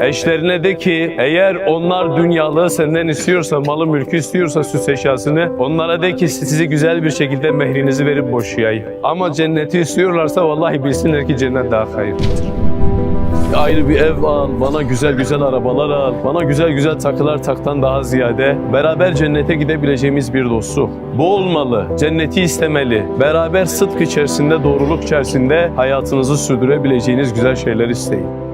Eşlerine de ki eğer onlar dünyalığı senden istiyorsa, malı mülkü istiyorsa süs eşyasını onlara de ki sizi güzel bir şekilde mehrinizi verip boşayayım. Ama cenneti istiyorlarsa vallahi bilsinler ki cennet daha hayırlıdır. Ayrı bir ev al, bana güzel güzel arabalar al, bana güzel güzel takılar taktan daha ziyade beraber cennete gidebileceğimiz bir dostluk. Bu olmalı, cenneti istemeli, beraber sıdk içerisinde, doğruluk içerisinde hayatınızı sürdürebileceğiniz güzel şeyler isteyin.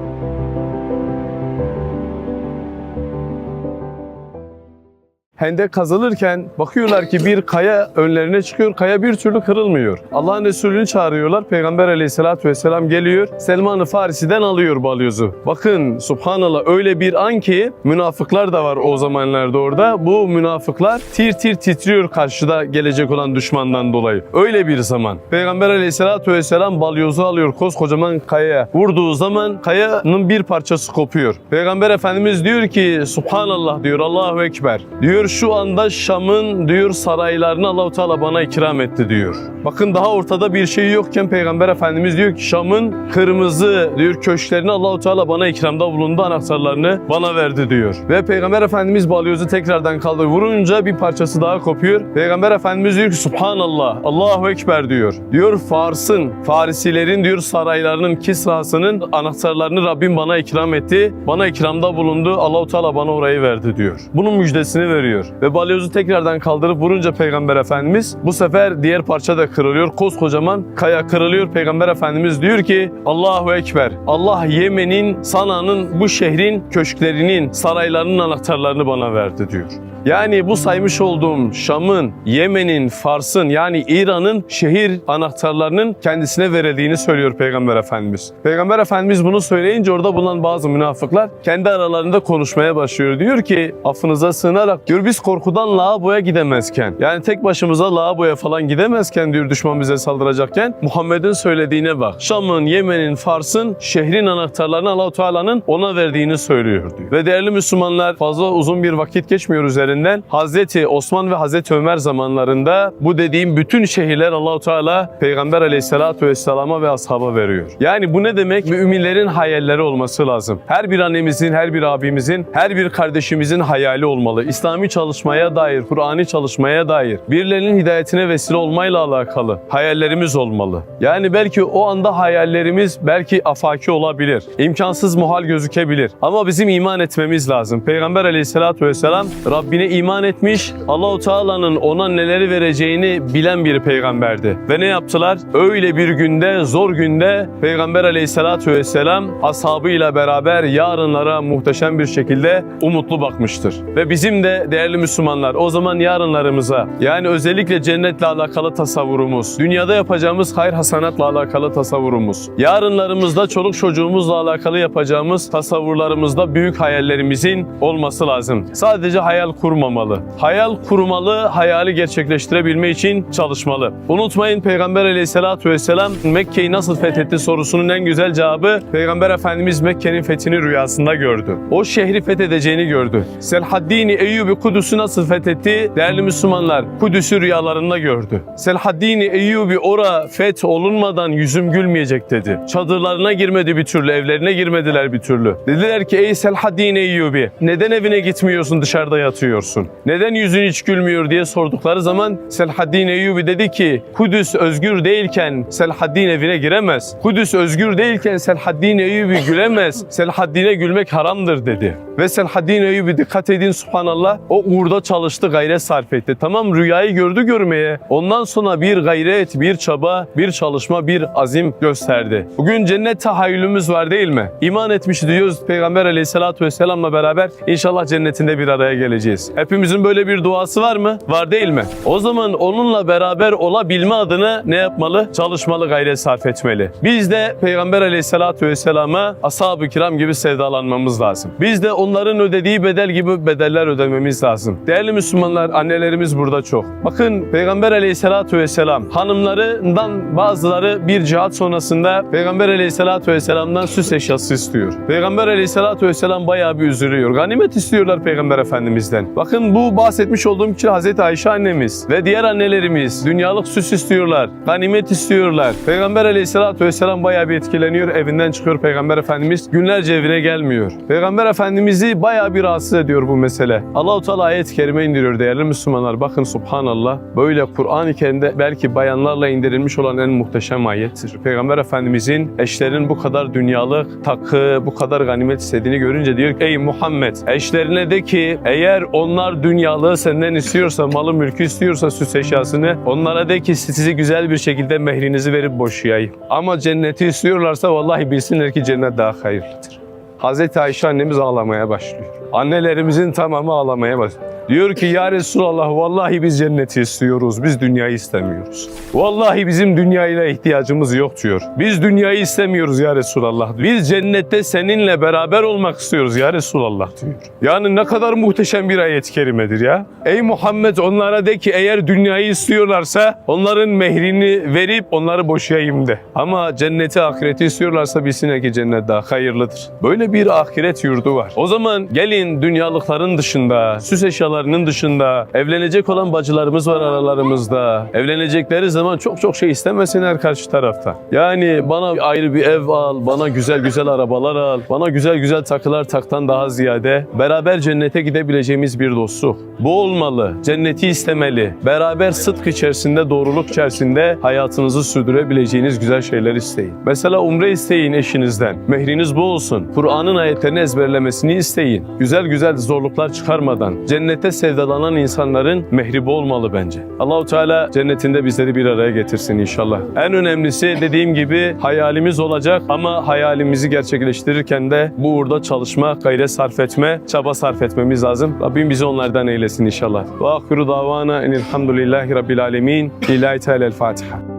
Hendek kazılırken bakıyorlar ki bir kaya önlerine çıkıyor. Kaya bir türlü kırılmıyor. Allah'ın Resulü'nü çağırıyorlar. Peygamber aleyhissalatü vesselam geliyor. Selman-ı Farisi'den alıyor balyozu. Bakın subhanallah öyle bir an ki münafıklar da var o zamanlarda orada. Bu münafıklar tir tir titriyor karşıda gelecek olan düşmandan dolayı. Öyle bir zaman. Peygamber aleyhissalatü vesselam balyozu alıyor koskocaman kayaya. Vurduğu zaman kayanın bir parçası kopuyor. Peygamber Efendimiz diyor ki subhanallah diyor Allahu Ekber. Diyor şu anda Şam'ın diyor saraylarını Allahu Teala bana ikram etti diyor. Bakın daha ortada bir şey yokken Peygamber Efendimiz diyor ki Şam'ın kırmızı diyor köşklerini Allahu Teala bana ikramda bulundu anahtarlarını bana verdi diyor. Ve Peygamber Efendimiz balyozu tekrardan kaldırıyor. Vurunca bir parçası daha kopuyor. Peygamber Efendimiz diyor ki Subhanallah, Allahu Ekber diyor. Diyor Fars'ın, Farisilerin diyor saraylarının, Kisra'sının anahtarlarını Rabbim bana ikram etti. Bana ikramda bulundu. Allahu Teala bana orayı verdi diyor. Bunun müjdesini veriyor. Ve balyozu tekrardan kaldırıp vurunca Peygamber Efendimiz bu sefer diğer parça da kırılıyor. Koskocaman kaya kırılıyor. Peygamber Efendimiz diyor ki Allahu Ekber. Allah Yemen'in, Sana'nın, bu şehrin köşklerinin, saraylarının anahtarlarını bana verdi diyor. Yani bu saymış olduğum Şam'ın, Yemen'in, Fars'ın yani İran'ın şehir anahtarlarının kendisine verildiğini söylüyor Peygamber Efendimiz. Peygamber Efendimiz bunu söyleyince orada bulunan bazı münafıklar kendi aralarında konuşmaya başlıyor. Diyor ki affınıza sığınarak diyor biz korkudan lavaboya gidemezken yani tek başımıza lavaboya falan gidemezken diyor düşman bize saldıracakken Muhammed'in söylediğine bak. Şam'ın, Yemen'in, Fars'ın şehrin anahtarlarını Allahu Teala'nın ona verdiğini söylüyor diyor. Ve değerli Müslümanlar fazla uzun bir vakit geçmiyor üzerinden. Hazreti Osman ve Hazreti Ömer zamanlarında bu dediğim bütün şehirler Allahu Teala Peygamber Aleyhisselatü Vesselam'a ve ashaba veriyor. Yani bu ne demek? Müminlerin hayalleri olması lazım. Her bir annemizin, her bir abimizin, her bir kardeşimizin hayali olmalı. İslami çalışmaya dair, Kur'an'ı çalışmaya dair, birilerinin hidayetine vesile olmayla alakalı hayallerimiz olmalı. Yani belki o anda hayallerimiz belki afaki olabilir. imkansız muhal gözükebilir. Ama bizim iman etmemiz lazım. Peygamber Aleyhisselatü Vesselam Rabbine iman etmiş, Allahu Teala'nın ona neleri vereceğini bilen bir peygamberdi. Ve ne yaptılar? Öyle bir günde, zor günde Peygamber Aleyhisselatü Vesselam ashabıyla beraber yarınlara muhteşem bir şekilde umutlu bakmıştır. Ve bizim de değerli Müslümanlar o zaman yarınlarımıza yani özellikle cennetle alakalı tasavvurumuz, dünyada yapacağımız hayır hasanatla alakalı tasavvurumuz, yarınlarımızda çoluk çocuğumuzla alakalı yapacağımız tasavvurlarımızda büyük hayallerimizin olması lazım. Sadece hayal kurmamalı. Hayal kurmalı, hayali gerçekleştirebilme için çalışmalı. Unutmayın Peygamber aleyhissalatü vesselam Mekke'yi nasıl fethetti sorusunun en güzel cevabı Peygamber Efendimiz Mekke'nin fethini rüyasında gördü. O şehri fethedeceğini gördü. Selahaddin Eyyubi Kudüs'ü nasıl fethetti? Değerli Müslümanlar Kudüs'ü rüyalarında gördü. Selahaddin Eyyubi ora feth olunmadan yüzüm gülmeyecek dedi. Çadırlarına girmedi bir türlü, evlerine girmediler bir türlü. Dediler ki ey Selahaddin Eyyubi neden evine gitmiyorsun dışarıda yatıyorsun? Neden yüzün hiç gülmüyor diye sordukları zaman Selahaddin Eyyubi dedi ki Kudüs özgür değilken Selahaddin evine giremez. Kudüs özgür değilken Selahaddin Eyyubi gülemez. Selahaddin'e gülmek haramdır dedi. Ve Selahaddin Eyyubi dikkat edin subhanallah o uğurda çalıştı gayret sarf etti. Tamam rüyayı gördü görmeye. Ondan sonra bir gayret, bir çaba, bir çalışma, bir azim gösterdi. Bugün cennet tahayyülümüz var değil mi? İman etmiş diyoruz Peygamber aleyhissalatü vesselamla beraber inşallah cennetinde bir araya geleceğiz. Hepimizin böyle bir duası var mı? Var değil mi? O zaman onunla beraber olabilme adına ne yapmalı? Çalışmalı, gayret sarf etmeli. Biz de Peygamber aleyhissalatü vesselama ashab-ı kiram gibi sevdalanmamız lazım. Biz de onların ödediği bedel gibi bedeller ödememiz lazım. Değerli Müslümanlar, annelerimiz burada çok. Bakın Peygamber aleyhissalatu vesselam hanımlarından bazıları bir cihat sonrasında Peygamber aleyhissalatu vesselam'dan süs eşyası istiyor. Peygamber aleyhissalatu vesselam bayağı bir üzülüyor. Ganimet istiyorlar Peygamber Efendimiz'den. Bakın bu bahsetmiş olduğum kişi Hazreti Ayşe annemiz ve diğer annelerimiz dünyalık süs istiyorlar. Ganimet istiyorlar. Peygamber aleyhissalatu vesselam bayağı bir etkileniyor. Evinden çıkıyor Peygamber Efendimiz. Günlerce evine gelmiyor. Peygamber Efendimiz'i bayağı bir rahatsız ediyor bu mesele. Allahu Teala ayet-i kerime indiriyor değerli Müslümanlar. Bakın subhanallah. Böyle Kur'an-ı Kerim'de belki bayanlarla indirilmiş olan en muhteşem ayettir. Peygamber Efendimizin eşlerin bu kadar dünyalık takı, bu kadar ganimet istediğini görünce diyor ki ey Muhammed eşlerine de ki eğer onlar dünyalığı senden istiyorsa, malı mülkü istiyorsa süs eşyasını onlara de ki sizi güzel bir şekilde mehrinizi verip boşayayım. Ama cenneti istiyorlarsa vallahi bilsinler ki cennet daha hayırlıdır. Hazreti Ayşe annemiz ağlamaya başlıyor. Annelerimizin tamamı ağlamaya başlıyor. Diyor ki ya Resulallah vallahi biz cenneti istiyoruz, biz dünyayı istemiyoruz. Vallahi bizim dünyayla ihtiyacımız yok diyor. Biz dünyayı istemiyoruz ya Resulallah. Biz cennette seninle beraber olmak istiyoruz ya Resulallah diyor. Yani ne kadar muhteşem bir ayet-i kerimedir ya. Ey Muhammed onlara de ki eğer dünyayı istiyorlarsa onların mehrini verip onları boşayayım de. Ama cenneti ahireti istiyorlarsa bilsinler ki cennet daha hayırlıdır. Böyle bir ahiret yurdu var. O zaman gelin dünyalıkların dışında, süs eşyalarının dışında evlenecek olan bacılarımız var aralarımızda. Evlenecekleri zaman çok çok şey istemesinler karşı tarafta. Yani bana ayrı bir ev al, bana güzel güzel arabalar al, bana güzel güzel takılar taktan daha ziyade beraber cennete gidebileceğimiz bir dostluk. Bu olmalı. Cenneti istemeli. Beraber sıdk içerisinde, doğruluk içerisinde hayatınızı sürdürebileceğiniz güzel şeyler isteyin. Mesela umre isteyin eşinizden. Mehriniz bu olsun. Kur'an'ın ayetlerini ezberlemesini isteyin. Güzel güzel zorluklar çıkarmadan cennete sevdalanan insanların mehri bu olmalı bence. Allahu Teala cennetinde bizleri bir araya getirsin inşallah. En önemlisi dediğim gibi hayalimiz olacak ama hayalimizi gerçekleştirirken de bu uğurda çalışma, gayret sarf etme, çaba sarf etmemiz lazım. Rabbim bizi onlardan eylesin inşallah. Ve ahiru davana enilhamdülillahi rabbil alemin. Lillahi Teala'l Fatiha.